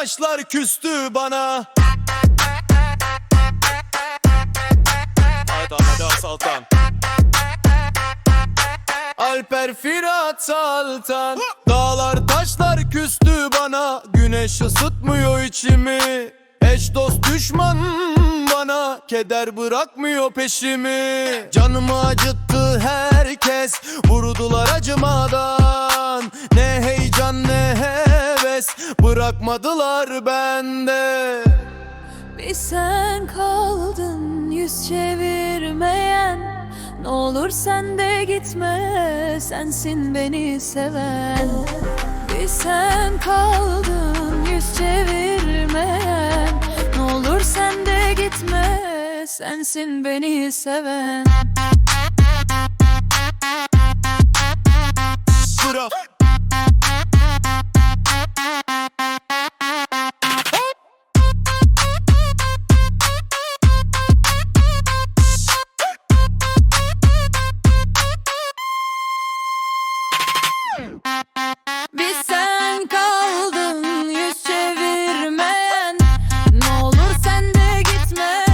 Taşlar küstü bana. Hadi hadi Saltan Alper Firat Saltan Dağlar taşlar küstü bana. Güneş ısıtmıyor içimi. Eş dost düşman bana. Keder bırakmıyor peşimi. Canımı acıttı herkes. Vurdular acımadan. Ne heyecan ne heves. Bırakmadılar bende. Bir sen kaldın olur sen de gitme. Sensin beni seven. Bir sen kaldın yüz çevirmeyen Ne olur sen de gitme. Sensin beni seven Bir sen kaldın yüz çevirmeyen Ne olur sen de gitme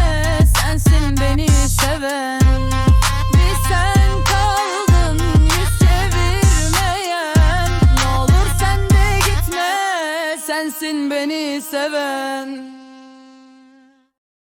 Sensin beni seven. Bir sen kaldın yüz çevirmeyen. Ne olur sen de gitme Sensin beni seven